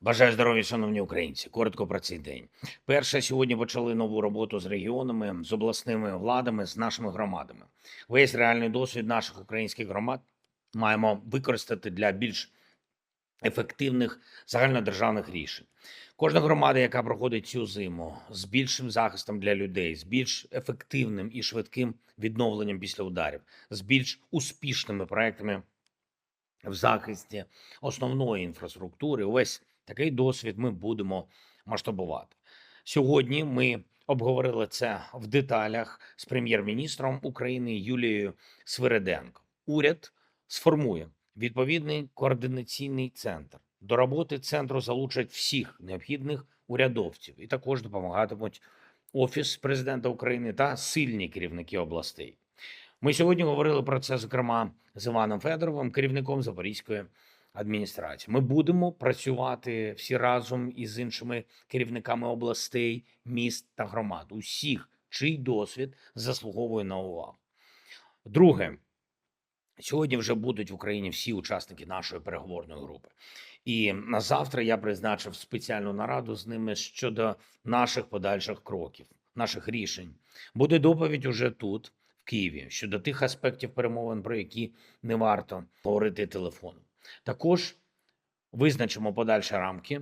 Бажаю здоров'я, шановні українці. Коротко про цей день. Перше, сьогодні почали нову роботу з регіонами, з обласними владами, з нашими громадами. Весь реальний досвід наших українських громад маємо використати для більш ефективних загальнодержавних рішень. Кожна громада, яка проходить цю зиму з більшим захистом для людей, з більш ефективним і швидким відновленням після ударів, з більш успішними проектами в захисті основної інфраструктури. Ось такий досвід ми будемо масштабувати. Сьогодні ми обговорили це в деталях з прем'єр-міністром України Юлією Свириденко. Уряд сформує відповідний координаційний центр. До роботи центру залучать всіх необхідних урядовців і також допомагатимуть Офіс президента України та сильні керівники областей. Ми сьогодні говорили про це, зокрема, з Іваном Федоровим, керівником Запорізької адміністрації. Ми будемо працювати всі разом із іншими керівниками областей, міст та громад, усіх, чий досвід заслуговує на увагу. Друге, сьогодні вже будуть в Україні всі учасники нашої переговорної групи. І на завтра я призначив спеціальну нараду з ними щодо наших подальших кроків, наших рішень. Буде доповідь уже тут, в Києві, щодо тих аспектів перемовин, про які не варто говорити телефоном. Також визначимо подальші рамки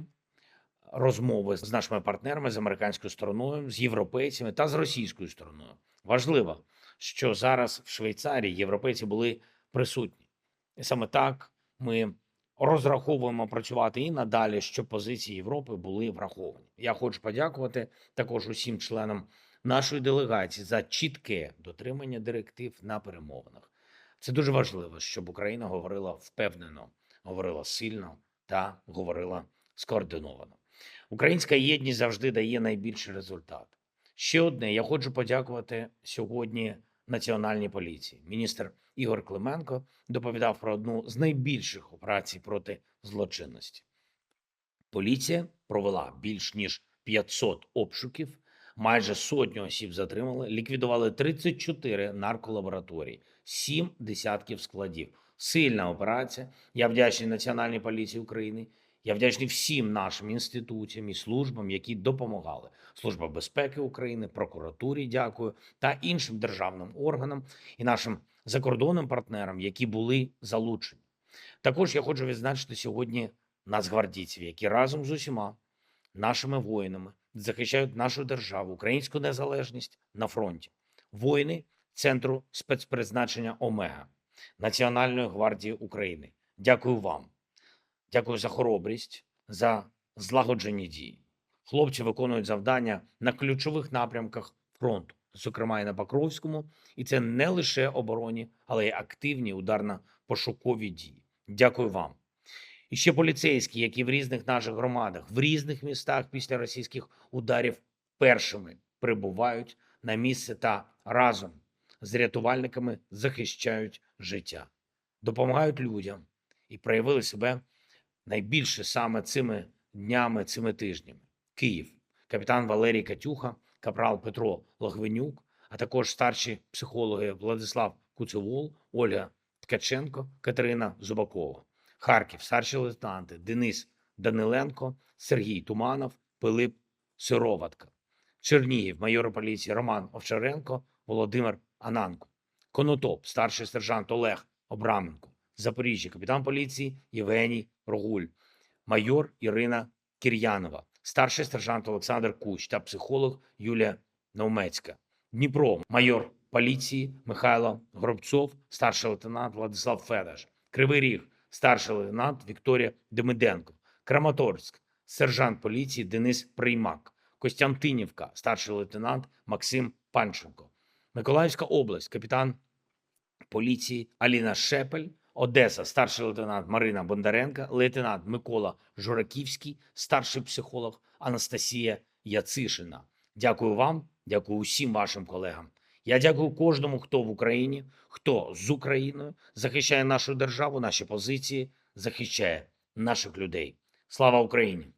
розмови з нашими партнерами, з американською стороною, з європейцями та з російською стороною. Важливо, що зараз в Швейцарії європейці були присутні. І саме так ми розраховуємо працювати і надалі, щоб позиції Європи були враховані. Я хочу подякувати також усім членам нашої делегації за чітке дотримання директив на перемовинах. Це дуже важливо, щоб Україна говорила впевнено, говорила сильно та говорила скоординовано. Українська єдність завжди дає найбільший результат. Ще одне, я хочу подякувати сьогодні Національній поліції. Міністр Ігор Клименко доповідав про одну з найбільших операцій проти злочинності. Поліція провела більш ніж 500 обшуків, майже сотню осіб затримали, ліквідували 34 нарколабораторії, 7 десятків складів. Сильна операція. Я вдячний Національній поліції України. Я вдячний всім нашим інституціям і службам, які допомагали. Служба безпеки України, прокуратурі, дякую, та іншим державним органам і нашим закордонним партнерам, які були залучені. Також я хочу відзначити сьогодні нацгвардійців, які разом з усіма нашими воїнами захищають нашу державу, українську незалежність на фронті. Воїни Центру спецпризначення Омега Національної гвардії України. Дякую вам. Дякую за хоробрість, за злагоджені дії. Хлопці виконують завдання на ключових напрямках фронту, зокрема і на Покровському, і це не лише обороні, але й активні ударно-пошукові дії. Дякую вам. І ще поліцейські, які в різних наших громадах, в різних містах після російських ударів першими прибувають на місце та разом з рятувальниками захищають життя, допомагають людям і проявили себе найбільше саме цими днями, цими тижнями. Київ, капітан Валерій Катюха, капрал Петро Логвинюк, а також старші психологи Владислав Куцевол, Ольга Ткаченко, Катерина Зубакова. Харків, старші лейтенанти Денис Даниленко, Сергій Туманов, Пилип Сироватка. Чернігів, майор поліції Роман Овчаренко, Володимир Ананко. Конотоп, старший сержант Олег Обраменко. Запоріжжя, капітан поліції Євгеній Рогуль, майор Ірина Кір'янова, старший сержант Олександр Кущ та психолог Юлія Наумецька. Дніпро, майор поліції Михайло Горобцов, старший лейтенант Владислав Федаш. Кривий Ріг, старший лейтенант Вікторія Демиденко. Краматорськ, сержант поліції Денис Приймак. Костянтинівка, старший лейтенант Максим Панченко. Миколаївська область, капітан поліції Аліна Шепель, Одеса, старший лейтенант Марина Бондаренка, лейтенант Микола Жураківський, старший психолог Анастасія Яцишина. Дякую вам, дякую усім вашим колегам. Я дякую кожному, хто в Україні, хто з Україною захищає нашу державу, наші позиції, захищає наших людей. Слава Україні!